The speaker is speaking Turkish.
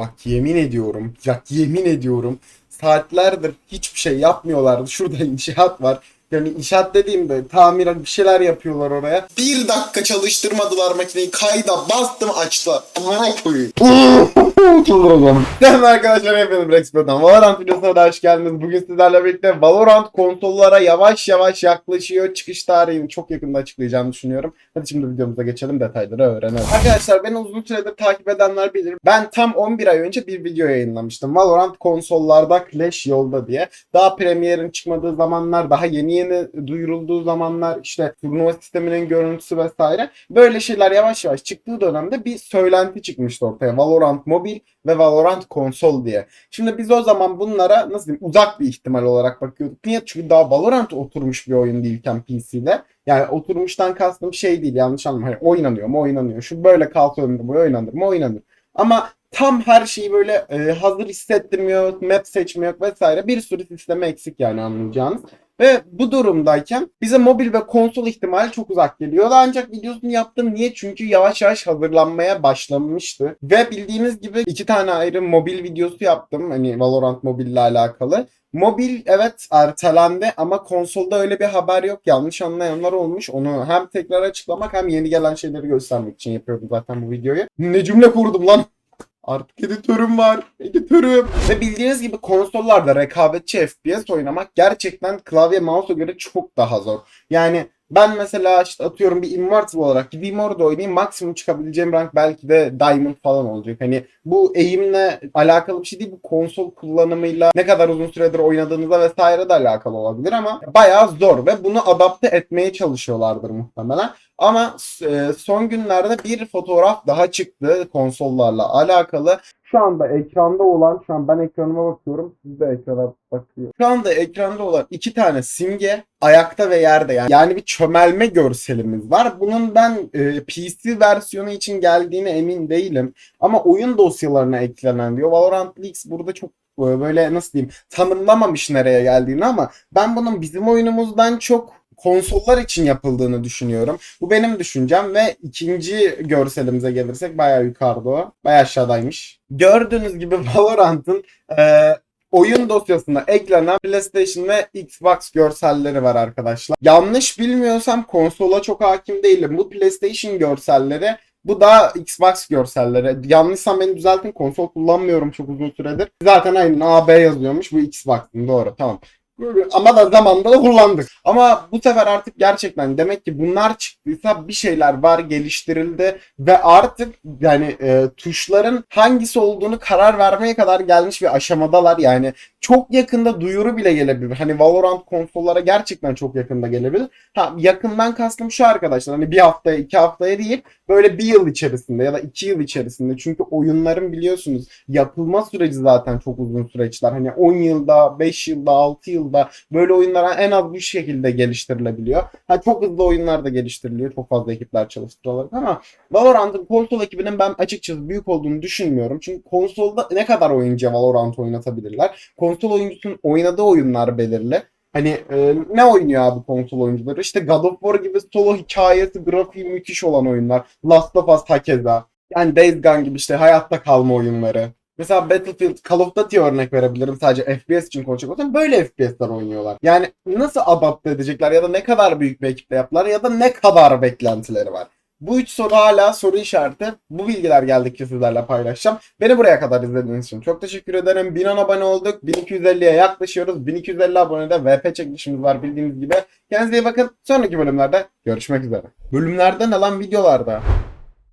bak yemin ediyorum bak yemin ediyorum saatlerdir hiçbir şey yapmıyorlardı. Şurada inşaat var. Yani inşaat dediğimde tamir bir şeyler yapıyorlar oraya. Bir dakika çalıştırmadılar makineyi. Kayda bastım açtılar. Amına koyayım. Selam arkadaşlar hepiniz Rex Pro'dan Valorant videosuna da hoş geldiniz. Bugün sizlerle birlikte Valorant konsollara yavaş yavaş yaklaşıyor. Çıkış tarihini çok yakında açıklayacağımı düşünüyorum. Hadi şimdi videomuza geçelim detayları öğrenelim. Arkadaşlar beni uzun süredir takip edenler bilir. Ben tam 11 ay önce bir video yayınlamıştım. Valorant konsollarda Clash yolda diye. Daha premierin çıkmadığı zamanlar, daha yeni yeni duyurulduğu zamanlar işte turnuva sisteminin görüntüsü vesaire. Böyle şeyler yavaş yavaş çıktığı dönemde bir söylenti çıkmıştı ortaya. Valorant mobil ve Valorant konsol diye. Şimdi biz o zaman bunlara nasıl diyeyim uzak bir ihtimal olarak bakıyorduk. Niye? Çünkü daha Valorant oturmuş bir oyun değilken PC'de. Yani oturmuştan kastım şey değil yanlış anlama. Hani oynanıyor mu oynanıyor. Şu böyle kalka ömrü boyu oynanır mı oynanır. Ama tam her şeyi böyle e, hazır hissettirmiyor, map seçmiyor vesaire. Bir sürü sistemi eksik yani anlayacağınız. Ve bu durumdayken bize mobil ve konsol ihtimali çok uzak geliyordu. Ancak videosunu yaptım. Niye? Çünkü yavaş yavaş hazırlanmaya başlamıştı. Ve bildiğiniz gibi iki tane ayrı mobil videosu yaptım. Hani Valorant Mobil ile alakalı. Mobil evet ertelendi ama konsolda öyle bir haber yok. Yanlış anlayanlar olmuş. Onu hem tekrar açıklamak hem yeni gelen şeyleri göstermek için yapıyorum zaten bu videoyu. Ne cümle kurdum lan. Artık editörüm var. Editörüm. Ve bildiğiniz gibi konsollarda rekabetçi FPS oynamak gerçekten klavye mouse'a göre çok daha zor. Yani ben mesela işte atıyorum bir Immortal olarak gideyim orada oynayayım. Maksimum çıkabileceğim rank belki de Diamond falan olacak. Hani bu eğimle alakalı bir şey değil. Bu konsol kullanımıyla ne kadar uzun süredir oynadığınızla vesaire de alakalı olabilir ama bayağı zor ve bunu adapte etmeye çalışıyorlardır muhtemelen. Ama e, son günlerde bir fotoğraf daha çıktı konsollarla alakalı. Şu anda ekranda olan, şu an ben ekranıma bakıyorum, siz de ekrana bakıyor. Şu anda ekranda olan iki tane simge ayakta ve yerde yani. Yani bir çömelme görselimiz var. Bunun ben e, PC versiyonu için geldiğine emin değilim. Ama oyun dosyalarına eklenen diyor. Valorant Leaks burada çok e, böyle nasıl diyeyim tanımlamamış nereye geldiğini ama ben bunun bizim oyunumuzdan çok konsollar için yapıldığını düşünüyorum. Bu benim düşüncem ve ikinci görselimize gelirsek bayağı yukarıda o. Bayağı aşağıdaymış. Gördüğünüz gibi Valorant'ın e, oyun dosyasına eklenen PlayStation ve Xbox görselleri var arkadaşlar. Yanlış bilmiyorsam konsola çok hakim değilim. Bu PlayStation görselleri bu da Xbox görselleri. Yanlışsam beni düzeltin. Konsol kullanmıyorum çok uzun süredir. Zaten aynen AB yazıyormuş. Bu Xbox'ın doğru. Tamam. Ama da zamanında da kullandık. Ama bu sefer artık gerçekten demek ki bunlar çıktıysa bir şeyler var geliştirildi ve artık yani e, tuşların hangisi olduğunu karar vermeye kadar gelmiş bir aşamadalar. Yani çok yakında duyuru bile gelebilir. Hani Valorant konsollara gerçekten çok yakında gelebilir. Ha, yakından kastım şu arkadaşlar. Hani bir haftaya iki haftaya değil böyle bir yıl içerisinde ya da iki yıl içerisinde. Çünkü oyunların biliyorsunuz yapılma süreci zaten çok uzun süreçler. Hani 10 yılda, 5 yılda, 6 yılda böyle oyunlar en az bu şekilde geliştirilebiliyor. Ha, çok hızlı oyunlar da geliştiriliyor. Çok fazla ekipler çalıştırıyorlar ama Valorant'ın konsol ekibinin ben açıkçası büyük olduğunu düşünmüyorum. Çünkü konsolda ne kadar oyuncuya Valorant oynatabilirler? Konsol oyuncusunun oynadığı oyunlar belirli. Hani e, ne oynuyor abi konsol oyuncuları? İşte God of War gibi solo hikayesi, grafiği müthiş olan oyunlar. Last of Us hakeza. Yani Days Gone gibi işte hayatta kalma oyunları. Mesela Battlefield, Call of Duty örnek verebilirim sadece FPS için konuşacak olsam böyle FPS'ler oynuyorlar. Yani nasıl adapte edecekler ya da ne kadar büyük bir ekiple yaptılar ya da ne kadar beklentileri var. Bu üç soru hala soru işareti. Bu bilgiler geldikçe sizlerle paylaşacağım. Beni buraya kadar izlediğiniz için çok teşekkür ederim. 1000 abone olduk. 1250'ye yaklaşıyoruz. 1250 abonede VP çekilişimiz var bildiğiniz gibi. Kendinize iyi bakın. Sonraki bölümlerde görüşmek üzere. Bölümlerden alan videolarda